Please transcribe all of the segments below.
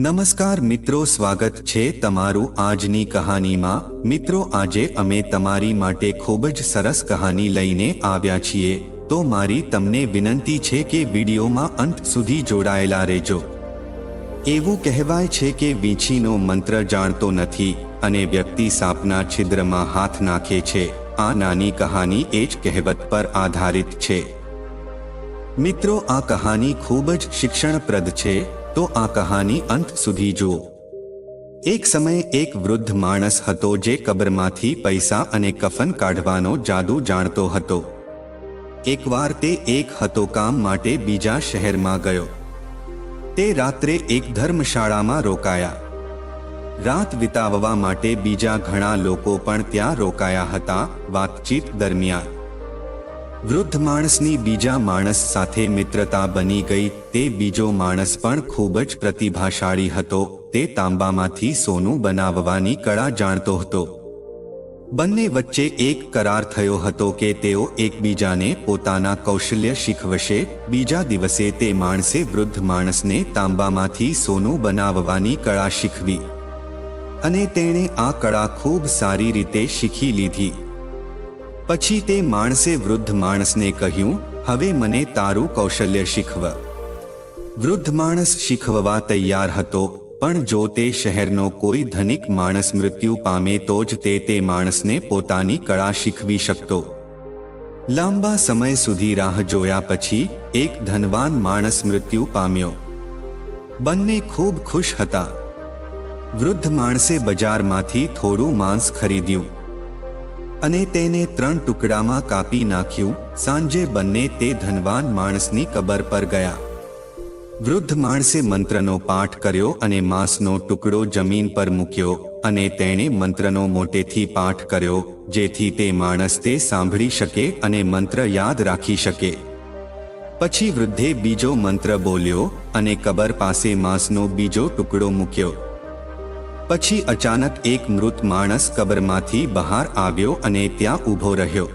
નમસ્કાર મિત્રો, સ્વાગત છે તમારું આજની કહાનીમાં. મિત્રો, આજે અમે તમારી માટે ખૂબ જ સરસ કહાની લઈને આવ્યા છીએ. તો મારી તમને વિનંતી છે કે વિડીયોમાં અંત સુધી જોડાયેલા રહેજો. એવું કહેવાય છે કે વીંછીનો મંત્ર જાણતો નથી અને વ્યક્તિ સાપના છિદ્રમાં હાથ નાખે છે. આ નાની કહાની એ જ કહેવત પર આધારિત છે. મિત્રો, આ કહાની ખૂબ જ શિક્ષણપ્રદ છે. તો આ કહાની અંત સુધી જુઓ. એક સમયે એક વૃદ્ધ માણસ હતો જે કબરમાંથી પૈસા અને કફન કાઢવાનો જાદુ જાણતો હતો. એકવાર તે એક હતો કામ માટે બીજા શહેરમાં ગયો. તે રાત્રે એક ધર્મશાળામાં રોકાયા. રાત વિતાવવા માટે બીજા ઘણા લોકો પણ ત્યાં રોકાયા હતા, વાતચીત દરમિયાન. વૃદ્ધ માણસની બીજા માણસ સાથે મિત્રતા બની ગઈ, તે બીજો માણસ પણ ખૂબ જ પ્રતિભાશાળી હતો, તે તાંબામાંથી સોનું બનાવવાની કળા જાણતો હતો. બંને વચ્ચે એક કરાર થયો હતો કે તેઓ એકબીજાને પોતાના કૌશલ્ય શીખવશે, બીજા દિવસે તે માણસે વૃદ્ધ માણસને તાંબામાંથી સોનું બનાવવાની કળા શીખવી. અને તેણે આ કળા ખૂબ સારી રીતે શીખી લીધી. પછી તે માણસે વૃદ્ધ માણસને કહ્યું, હવે મને તારું કૌશલ્ય શીખવ. વૃદ્ધ માણસ શીખવવા તૈયાર હતો, પણ જો તે શહેરનો કોઈ ધનિક માણસ મૃત્યુ પામે તો જ તે તે માણસને પોતાની કળા શીખવી શકતો. લાંબા સમય સુધી રાહ જોયા પછી એક ધનવાન માણસ મૃત્યુ પામ્યો. બંને ખૂબ ખુશ હતા. વૃદ્ધ માણસે બજારમાંથી થોડું માંસ ખરીદ્યું. અને તેને ત્રણ ટુકડામાં કાપી નાખ્યું. સાંજે બંને તે ધનવાન માણસની કબર પર ગયા. વૃદ્ધ માણસે મંત્રનો પાઠ કર્યો અને માંસનો ટુકડો જમીન પર મૂક્યો અને તેણે મંત્રનો મોટેથી પાઠ કર્યો, જેથી તે માણસ તે સાંભળી શકે અને મંત્ર યાદ રાખી શકે. પછી વૃદ્ધે બીજો મંત્ર બોલ્યો અને કબર પાસે માંસનો બીજો ટુકડો મૂક્યો. પછી અચાનક એક મૃત માણસ કબરમાંથી બહાર આવ્યો અને ત્યાં ઊભો રહ્યો.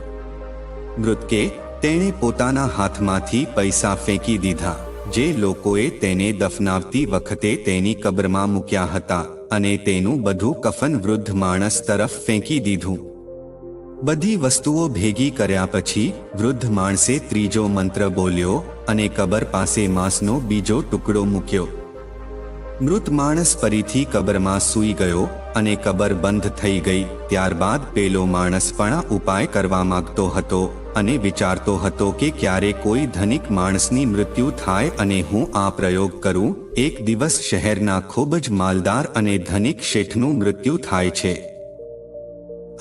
મૃતકે તેણે પોતાના હાથમાંથી પૈસા ફેંકી દીધા, જે લોકોએ તેને દફનાવતી વખતે તેની કબરમાં મૂક્યા હતા અને તેનું બધું કફન વૃદ્ધ માણસ તરફ ફેંકી દીધું. બધી વસ્તુઓ ભેગી કર્યા પછી વૃદ્ધ માણસે ત્રીજો મંત્ર બોલ્યો અને કબર પાસે માંસનો બીજો ટુકડો મૂક્યો. મૃત માણસ ફરીથી કબરમાં સૂઈ ગયો અને કબર બંધ થઈ ગઈ. ત્યારબાદ પેલો માણસ પણ ઉપાય કરવા માંગતો હતો અને વિચારતો હતો કે ક્યારે કોઈ ધનિક માણસની મૃત્યુ થાય અને હું આ પ્રયોગ કરું. એક દિવસ શહેરના ખૂબ જ માલદાર અને ધનિક શેઠનું મૃત્યુ થાય છે.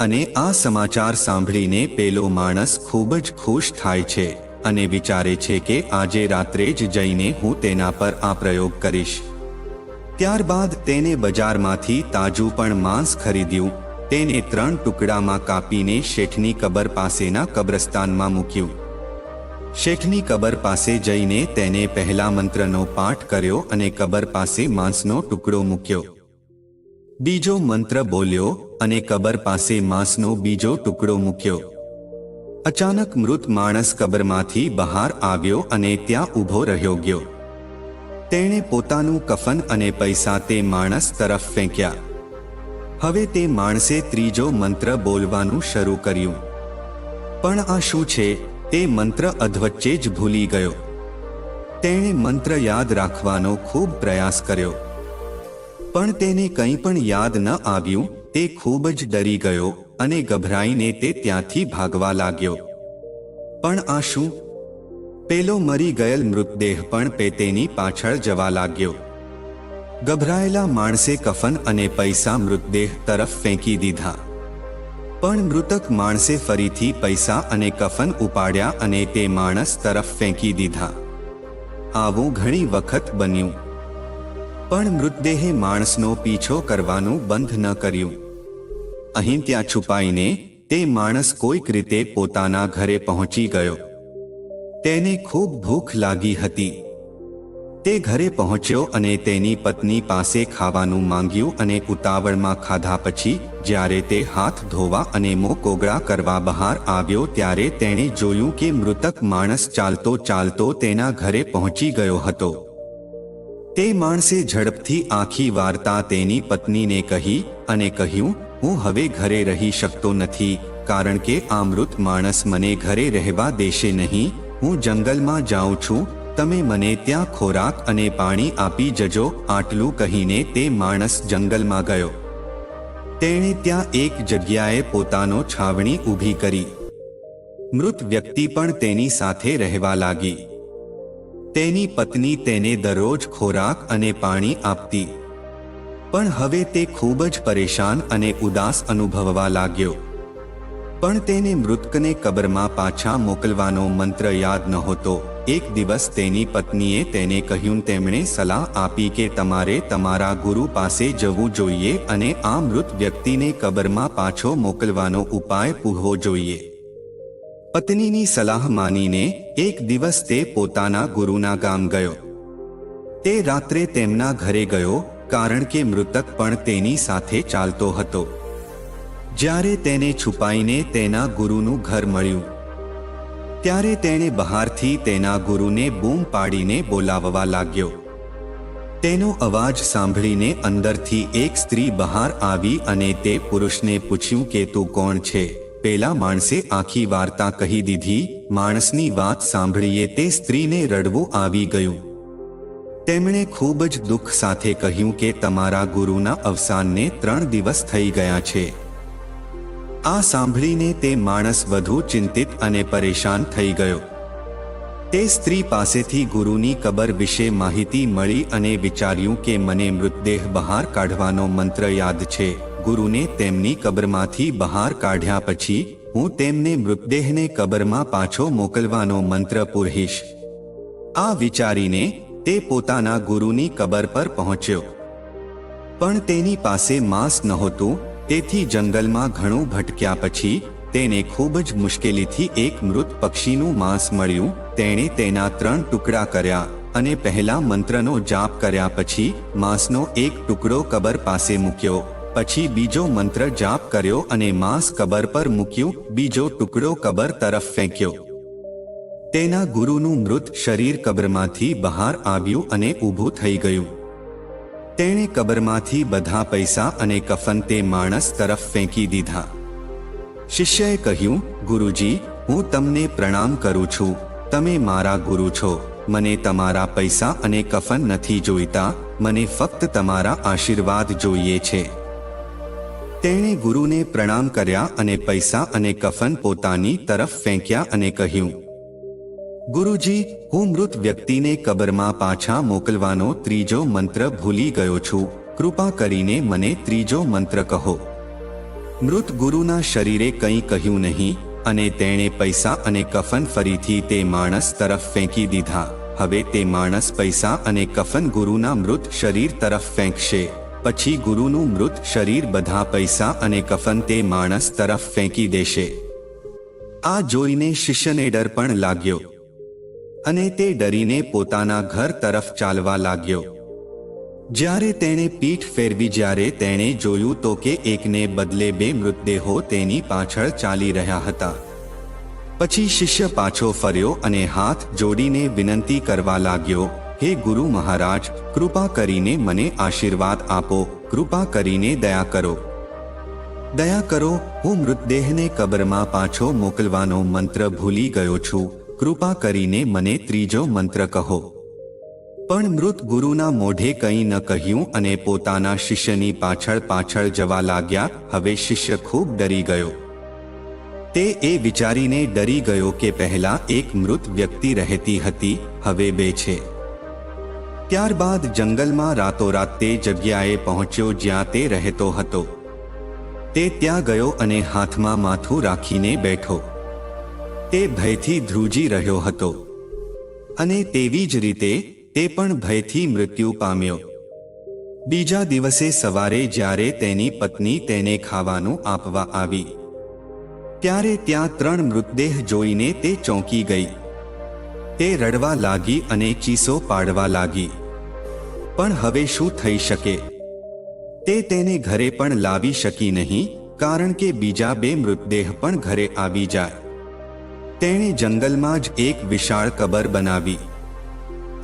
અને આ સમાચાર સાંભળીને પેલો માણસ ખૂબ જ ખુશ થાય છે અને વિચારે છે કે આજે રાત્રે જ જઈને હું તેના પર આ પ્રયોગ કરીશ. ત્યારબાદ તેને બજારમાંથી તાજું પણ માંસ ખરીદ્યું. તેને ત્રણ ટુકડામાં કાપીને શેઠની કબર પાસેના કબ્રસ્તાનમાં મૂક્યું. શેઠની કબર પાસે જઈને તેને પહેલા મંત્રનો પાઠ કર્યો અને કબર પાસે માંસનો ટુકડો મૂક્યો. બીજો મંત્ર બોલ્યો અને કબર પાસે માંસનો બીજો ટુકડો મૂક્યો. અચાનક મૃત માણસ કબરમાંથી બહાર આવ્યો અને ત્યાં ઊભો રહ્યો ગયો. તેણે પોતાનું કફન અને પૈસા તે માણસ તરફ ફેંક્યા. હવે તે માણસે ત્રીજો મંત્ર બોલવાનું શરૂ કર્યું. પણ આ શું છે? તે મંત્ર અધવચ્ચે જ ભૂલી ગયો. તેણે મંત્ર યાદ રાખવાનો ખૂબ પ્રયાસ કર્યો. પણ તેને કંઈ પણ યાદ ન આવ્યું, તે ખૂબ જ ડરી ગયો અને ગભરાઈને તે ત્યાંથી ભાગવા લાગ્યો. પણ આ શું? પેલો મરી ગયેલ મૃતદેહ પણ પેતેની પાછળ જવા લાગ્યો. ગભરાયેલા માણસે કફન અને પૈસા મૃતદેહ તરફ ફેંકી દીધા. પણ મૃતક માણસે ફરીથી પૈસા અને કફન ઉપાડ્યા અને તે માણસ તરફ ફેંકી દીધા. આવું ઘણી વખત બન્યું. પણ મૃતદેહે માણસનો પીછો કરવાનું બંધ ન કર્યું. અહીં ત્યાં છુપાઈને તે માણસ કોઈક રીતે પોતાના ઘરે પહોંચી ગયો. તેને ખૂબ ભૂખ લાગી હતી. તે ઘરે પહોંચ્યો અને તેની પત્ની પાસે ખાવાનું માંગ્યું અને ઉતાવળમાં ખાધા પછી, જ્યારે તે હાથ ધોવા અને મો કોગળા કરવા બહાર આવ્યો ત્યારે તેણે જોયું કે મૃતક માણસ ચાલતો ચાલતો તેના ઘરે પહોંચી ગયો હતો. તે માણસે ઝડપથી આખી વાર્તા તેની પત્નીને કહી અને કહ્યું, હું હવે ઘરે રહી શકતો નથી, કારણ કે આ મૃત માણસ મને ઘરે રહેવા દેશે નહીં હું જંગલમાં જાઉં છું, તમે મને ત્યાં ખોરાક અને પાણી આપી જજો, આટલું કહીને તે માણસ જંગલમાં ગયો. તેણે ત્યાં એક જગ્યાએ પોતાનો છાવણી ઊભી કરી. મૃત વ્યક્તિ પણ તેની સાથે રહેવા લાગી. તેની પત્ની તેને દરરોજ ખોરાક અને પાણી આપતી. પણ હવે તે ખૂબ જ પરેશાન અને ઉદાસ અનુભવવા લાગ્યો. પણ તેને મૃતકને કબરમાં પાછા મોકલવાનો મંત્ર યાદ નહોતો. એક દિવસ તેની પત્નીએ તેને કહ્યું, તેમણે સલાહ આપી કે તમારે તમારા ગુરુ પાસે જવું જોઈએ અને આ મૃત વ્યક્તિને કબરમાં પાછો મોકલવાનો ઉપાય પૂહવો જોઈએ. પત્નીની સલાહ માનીને એક દિવસ તે પોતાના ગુરુના ગામ ગયો. તે રાત્રે તેમના ઘરે ગયો, કારણ કે મૃતક પણ તેની સાથે ચાલતો હતો. જ્યારે તેને છુપાઈને તેના ગુરુનું ઘર મળ્યું, ત્યારે તેણે બહારથી તેના ગુરુને બૂમ પાડીને બોલાવવા લાગ્યો. તેનો અવાજ સાંભળીને અંદરથી એક સ્ત્રી બહાર આવી અને તે પુરુષને પૂછ્યું કે, તું કોણ છે? પેલા માણસે આખી વાર્તા કહી દીધી. માણસની વાત સાંભળીએ તે સ્ત્રીને રડવું આવી ગયું. તેમણે ખૂબ જ દુઃખ સાથે કહ્યું કે, તમારા ગુરુના અવસાનને ત્રણ દિવસ થઈ ગયા છે. આ સાંભળીને તે માણસ વધુ ચિંતિત અને પરેશાન થઈ ગયો. તે સ્ત્રી પાસેથી ગુરુની કબર વિશે માહિતી મળી અને વિચાર્યું કે મને મૃતદેહ બહાર કાઢવાનો મંત્ર યાદ છે. ગુરુને તેમની કબરમાંથી બહાર કાઢ્યા પછી, હું તેમને મૃતદેહને કબરમાં પાછો મોકલવાનો મંત્ર પૂરહીશ. આ વિચારીને, તે પોતાના ગુરુની કબર પર પહોંચ્યો. પણ તેની પાસે માંસ નહોતું તેથી જંગલમાં ઘણું ભટક્યા પછી તેને ખૂબ જ મુશ્કેલીથી એક મૃત પક્ષીનું માંસ મળ્યું. તેણે તેના ત્રણ ટુકડા કર્યા અને પહેલા મંત્રનો જાપ કર્યા પછી માંસનો એક ટુકડો કબર પાસે મૂક્યો. પછી બીજો મંત્ર જાપ કર્યો અને માંસ કબર પર મૂક્યું. બીજો ટુકડો કબર તરફ ફેંક્યો. તેના ગુરુનું મૃત શરીર કબરમાંથી બહાર આવ્યું અને ઊભું થઈ ગયું. તેણે કબરમાંથી બધા પૈસા અને કફન તે માણસ તરફ ફેંકી દીધા. શિષ્યએ કહ્યું, ગુરુજી, હું તમને પ્રણામ કરું છું. તમે મારા ગુરુ છો. મને તમારા પૈસા અને કફન નથી જોઈતા. મને ફક્ત તમારા આશીર્વાદ જોઈએ છે. તેણે ગુરુને પ્રણામ કર્યા અને પૈસા અને કફન પોતાની તરફ ફેંક્યા અને કહ્યું ગુરુજી, હું મૃત વ્યક્તિને કબરમાં પાછા મોકલવાનો ત્રીજો મંત્ર ભૂલી ગયો છું. કૃપા કરીને મને ત્રીજો મંત્ર કહો. મૃત ગુરુના શરીરે કંઈ કહ્યું નહીં, અને તેણે પૈસા અને કફન ફરીથી તે માણસ તરફ ફેંકી દીધા. હવે તે માણસ પૈસા અને કફન ગુરુના મૃત શરીર તરફ ફેંકશે. પછી ગુરુનું મૃત શરીર બધા પૈસા અને કફન તે માણસ તરફ ફેંકી દેશે. આ જોઈને શિષ્યને ડર પણ લાગ્યો. અને તે ડરીને પોતાના ઘર તરફ ચાલવા લાગ્યો. જ્યારે તેણે પીઠ ફેરવી, જ્યારે તેણે જોયું તો કે એકને બદલે બે મૃતદેહો તેની પાછળ ચાલી રહ્યા હતા. પછી શિષ્ય પાછો ફર્યો અને હાથ જોડીને વિનંતી કરવા લાગ્યો, હે ગુરુ મહારાજ, કૃપા કરીને મને આશીર્વાદ આપો, કૃપા કરીને દયા કરો. દયા કરો, હું મૃતદેહને કબરમાં પાછો મોકલવાનો મંત્ર ભૂલી ગયો છું. કૃપા કરીને મને ત્રીજો મંત્ર કહો. પણ મૃત ગુરુના મોઢે કંઈ ન કહ્યું અને પોતાના શિષ્યની પાછળ પાછળ જવા લાગ્યા, હવે શિષ્ય ખૂબ ડરી ગયો. તે એ વિચારીને ડરી ગયો કે પહેલા એક મૃત વ્યક્તિ રહેતી હતી, હવે બે છે. ત્યારબાદ જંગલમાં રાતોરાત તે જગ્યાએ પહોંચ્યો જ્યાં તે રહેતો હતો. તે ત્યાં ગયો અને હાથમાં માથું રાખીને બેઠો. તે ભયથી ધ્રુજી રહ્યો હતો. અને તેવી જ રીતે તે પણ ભયથી મૃત્યુ પામ્યો. બીજા દિવસે સવારે જ્યારે તેની પત્ની તેને ખાવાનું આપવા આવી, ત્યારે ત્યાં ત્રણ મૃતદેહ જોઈને તે ચોંકી ગઈ. તે રડવા લાગી અને ચીસો પાડવા લાગી. પણ હવે શું થઈ શકે? તે તેને ઘરે પણ લાવી શકી નહીં, કારણ કે બીજા બે મૃતદેહ પણ ઘરે આવી જાય. તેણે જંગલમાં જ એક વિશાળ કબર બનાવી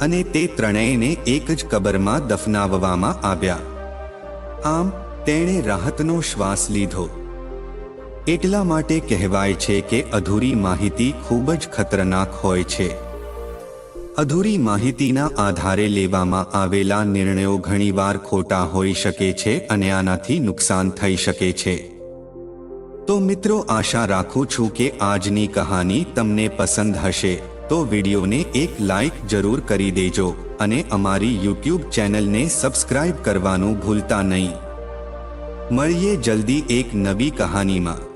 અને તે ત્રણેયને એક જ કબરમાં દફનાવવામાં આવ્યા. આમ, તેણે રાહતનો શ્વાસ લીધો. એટલા માટે કહેવાય છે કે અધૂરી માહિતી ખૂબ જ ખતરનાક હોય છે. અધૂરી માહિતીના આધારે લેવામાં આવેલા નિર્ણયો ઘણીવાર ખોટા હોઈ શકે છે અને આનાથી નુકસાન થઈ શકે છે. તો મિત્રો આશા રાખું છું કે આજની કહાની તમને પસંદ હશે. તો વિડીયોને એક લાઇક જરૂર કરી દેજો અને અમારી યુટ્યુબ ચેનલને સબસ્ક્રાઇબ કરવાનું ભૂલતા નહીં. મળીએ જલ્દી એક નવી કહાનીમાં.